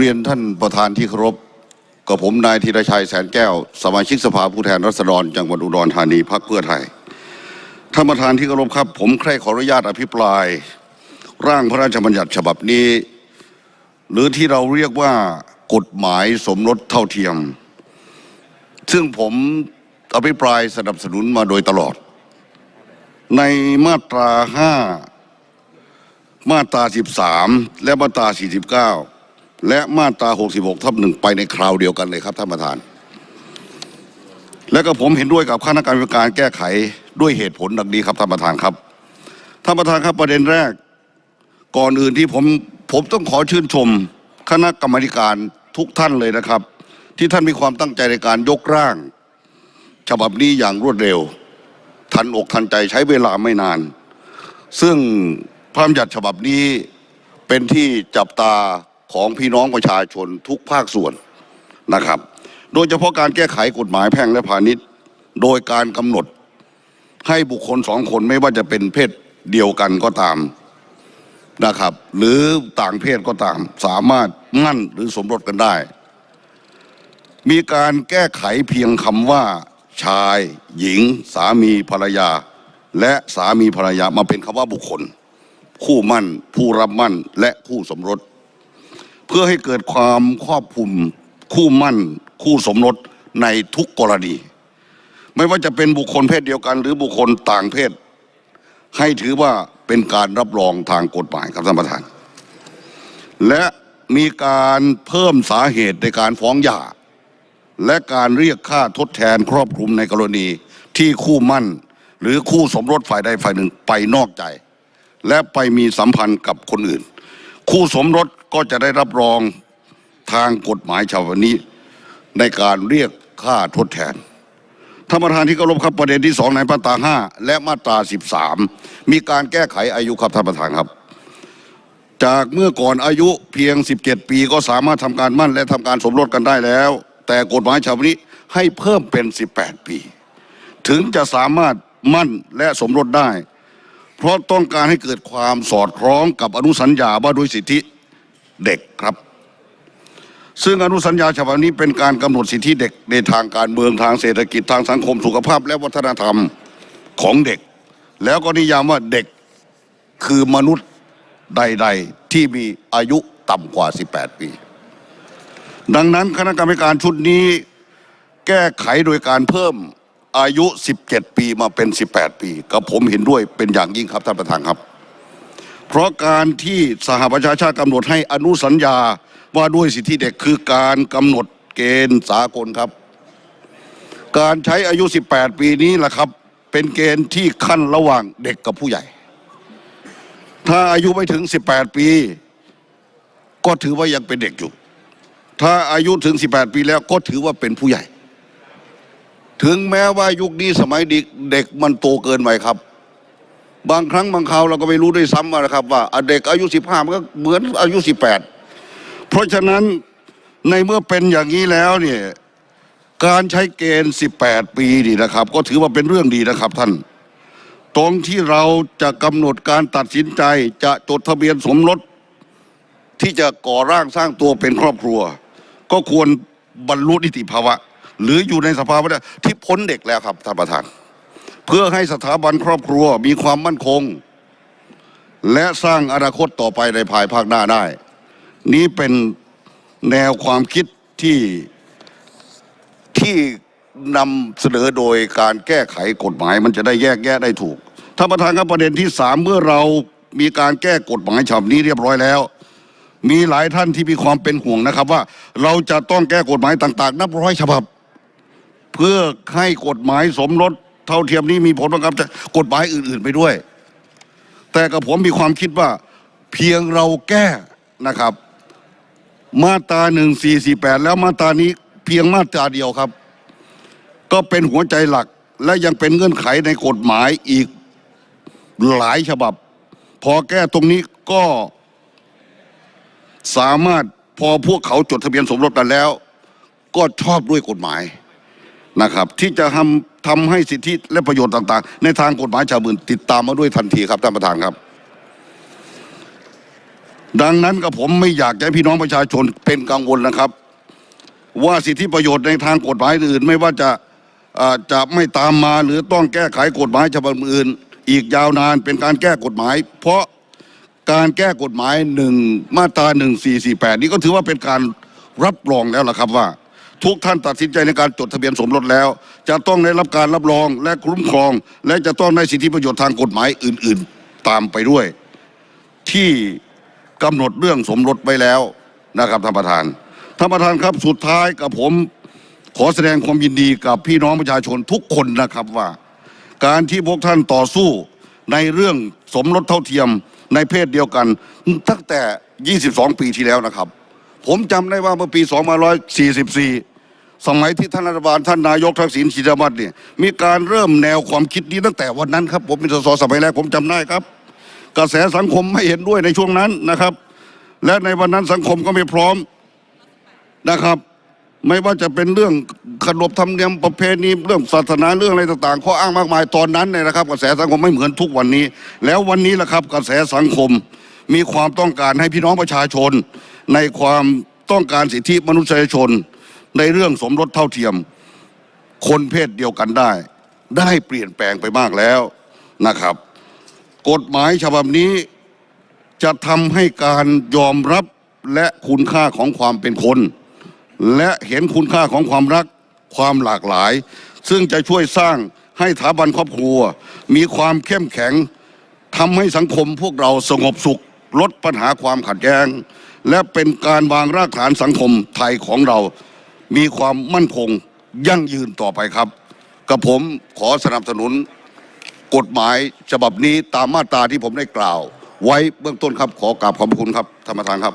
เรียนท่านประธานที่เคารพกับผมนายธีรชัยแสนแก้ว สมาชิกสภาผู้แทนราษฎรจังหวัดอุดรธานีพรรคเพื่อไทยท่านประธานที่เคารพครับ ผมใคร่ขออนุญาตอภิปราย ร่างพระราชบัญญัติฉบับนี้ หรือที่เราเรียกว่ากฎหมายสมรสเท่าเทียม ซึ่งผมอภิปรายสนับสนุนมาโดยตลอด ในมาตรา 5 มาตรา 13 และมาตรา 49 และมาตรา 66 ทับหนึ่งไปในคราวเดียวกันเลยครับท่านประธาน และก็ผมเห็นด้วยกับคณะกรรมการแก้ไขด้วยเหตุผลดังนี้ครับท่านประธานครับท่านประธานครับประเด็นแรก ก่อนอื่นที่ผมผมต้องขอชื่นชม คณะกรรมการทุกท่านเลยนะครับ ที่ท่านมีความตั้งใจในการยกร่าง ฉบับนี้อย่างรวดเร็ว ทันอกทันใจใช้เวลาไม่นาน ซึ่งพระราชบัญญัติฉบับนี้เป็นที่จับตา ของพี่น้องประชาชนทุกภาคส่วนนะครับ โดยเฉพาะการแก้ไขกฎหมายแพ่งและพาณิชย์ โดยการกำหนดให้บุคคลสองคนไม่ว่าจะเป็นเพศเดียวกันก็ตามนะครับ หรือต่างเพศก็ตาม สามารถมั่นหรือสมรสกันได้ มีการแก้ไขเพียงคำว่า ชาย หญิง สามีภรรยา และสามีภรรยามาเป็นคำว่าบุคคล คู่มั่น ผู้รับมั่นและคู่สมรส เพื่อให้เกิดความครอบคลุมคู่มั่น คู่สมรสในทุกกรณี ไม่ว่าจะเป็นบุคคลเพศเดียวกัน หรือบุคคลต่างเพศ ให้ถือว่าเป็นการรับรองทางกฎหมายครับท่านประธาน และมีการเพิ่มสาเหตุในการฟ้องหย่า และการเรียกค่าทดแทนครอบคลุมในกรณีที่คู่มั่น หรือคู่สมรสฝ่ายใดฝ่ายหนึ่งไปนอกใจ และไปมีสัมพันธ์กับคนอื่น คู่สมรสก็จะได้รับรองทางกฎหมายฉบับนี้ ในการเรียกค่าทดแทนท่านประธานที่เคารพครับประเด็นที่สองในมาตราห้าและมาตราสิบสามมีการแก้ไขอายุครับท่านประธานครับ จากเมื่อก่อนอายุเพียง 17 ปีก็สามารถทำการมั่นและทำการสมรสกันได้แล้ว แต่กฎหมายฉบับนี้ให้เพิ่มเป็น 18 ปี ถึงจะสามารถมั่นและสมรสได้ เพราะต้องการให้เกิดความสอดคล้องกับอนุสัญญาว่าด้วยสิทธิเด็กครับ ซึ่งอนุสัญญาฉบับนี้เป็นการกำหนดสิทธิเด็กในทางการเมืองทางเศรษฐกิจทางสังคมสุขภาพและวัฒนธรรมของเด็ก แล้วก็นิยามว่าเด็กคือมนุษย์ใด ๆ ที่มีอายุต่ำกว่า 18 ปี ดังนั้นคณะกรรมการชุดนี้แก้ไขโดยการเพิ่ม อายุ 17 ปีมาเป็น 18 ปีกับผมเห็นด้วยเป็นอย่างยิ่งครับท่านประธานครับ เพราะการที่สหประชาชาติกำหนดให้อนุสัญญาว่าด้วยสิทธิเด็กคือการกำหนดเกณฑ์สากลครับ การใช้อายุ 18 ปีนี้แหละครับ เป็นเกณฑ์ที่ขั้นระหว่างเด็กกับผู้ใหญ่ ถ้าอายุไม่ถึง 18 ปี ก็ถือว่ายังเป็นเด็กอยู่ ถ้าอายุถึง 18 ปีแล้วก็ถือว่าเป็นผู้ใหญ่ ถึงแม้ว่ายุคนี้สมัยเด็กเด็กมันโตเกินไปครับ บางครั้งบางคราวเราก็ไม่รู้ด้วยซ้ำว่านะครับ ว่าเด็กอายุ15มันก็เหมือนอายุ18เพราะฉะนั้นในเมื่อเป็นอย่างนี้แล้วเนี่ยการใช้เกณฑ์ 18 ปีนี่นะครับ ก็ถือว่าเป็นเรื่องดีนะครับท่าน ตรงที่เราจะกำหนดการตัดสินใจจะจดทะเบียนสมรสที่จะก่อร่างสร้างตัวเป็นครอบครัว ก็ควรบรรลุนิติภาวะ หรืออยู่ในสภาวะที่พ้นเด็กแล้วครับท่านประธาน เพื่อให้สถาบันครอบครัวมีความมั่นคง และสร้างอนาคตต่อไปในภายภาคหน้าได้ นี้เป็นแนวความคิดที่ที่นำเสนอโดยการแก้ไขกฎหมาย มันจะได้แยกแยะได้ถูกท่านประธานครับประเด็นที่สามเมื่อเรามีการแก้กฎหมายฉบับนี้เรียบร้อยแล้ว มีหลายท่านที่มีความเป็นห่วงนะครับว่าเราจะต้องแก้กฎหมายต่าง ๆ นับร้อยฉบับ เพื่อให้กฎหมายสมรสเท่าเทียมนี้มีผลบังคับจากกฎหมายอื่น ๆ ไปด้วย แต่กับผมมีความคิดว่าเพียงเราแก้นะครับ มาตราหนึ่งสี่สี่แปดแล้วมาตรานี้เพียงมาตราเดียวครับ ก็เป็นหัวใจหลักและยังเป็นเงื่อนไขในกฎหมายอีกหลายฉบับ พอแก้ตรงนี้ก็สามารถพอพวกเขาจดทะเบียนสมรสกันแล้ว ก็ชอบด้วยกฎหมาย นะครับ ที่จะทำทำให้สิทธิและประโยชน์ต่าง ๆ ในทางกฎหมายชาวบ้านติดตามมาด้วยทันทีครับท่านประธานครับ ดังนั้นกับผมไม่อยากให้พี่น้องประชาชนเป็นกังวลนะครับ ว่าสิทธิประโยชน์ในทางกฎหมายอื่น ไม่ว่าจะาจะไม่ตามมาหรือต้องแก้ไขกฎหมายฉบับอื่น อีกยาวนานเป็นการแก้กฎหมาย เพราะการแก้กฎหมายหนึ่งมาตราหนึ่งสี่สี่แปดนี้ก็ถือว่าเป็นการรับรองแล้วล่ะครับว่า ทุกท่านตัดสินใจในการจดทะเบียนสมรสแล้ว จะต้องได้รับการรับรองและคุ้มครอง และจะต้องได้สิทธิประโยชน์ทางกฎหมายอื่น ๆ ตามไปด้วย ที่กำหนดเรื่องสมรสไว้แล้วนะครับท่านประธานท่านประธานครับสุดท้ายกับผมขอแสดงความยินดีกับพี่น้องประชาชนทุกคนนะครับว่า การที่พวกท่านต่อสู้ในเรื่องสมรสเท่าเทียมในเพศเดียวกัน ตั้งแต่ 22 ปีที่แล้วนะครับ ผมจำได้ว่าเมื่อปี 2544 สมัยที่ท่านรัฐบาลท่านนายกทักษิณชินวัตรเนี่ยมีการเริ่มแนวความคิดนี้ตั้งแต่วันนั้นครับ ผมเป็นสสสมัยแรกผมจำได้ครับ กระแสสังคมไม่เห็นด้วยในช่วงนั้นนะครับ และในวันนั้นสังคมก็ไม่พร้อมนะครับ ไม่ว่าจะเป็นเรื่องขนบธรรมเนียมประเพณีเรื่องศาสนาเรื่องอะไรต่างๆข้ออ้างมากมายตอนนั้นเนี่ยนะครับ กระแสสังคมไม่เหมือนทุกวันนี้ แล้ววันนี้แหละครับ กระแสสังคมมีความต้องการให้พี่น้องประชาชน ในความต้องการสิทธิมนุษยชน ในเรื่องสมรสเท่าเทียม คนเพศเดียวกันได้ ได้เปลี่ยนแปลงไปมากแล้วนะครับ กฎหมายฉบับนี้จะทำให้การยอมรับและคุณค่าของความเป็นคน และเห็นคุณค่าของความรักความหลากหลาย ซึ่งจะช่วยสร้างให้สถาบันครอบครัว มีความเข้มแข็งทำให้สังคมพวกเราสงบสุข ลดปัญหาความขัดแย้ง และเป็นการวางรากฐานสังคมไทยของเรา มีความมั่นคงยั่งยืนต่อไปครับ กับผมขอสนับสนุน กฎหมายฉบับนี้ตามมาตราที่ผมได้กล่าว ไว้เบื้องต้นครับขอกราบขอบคุณครับท่านประธานครับ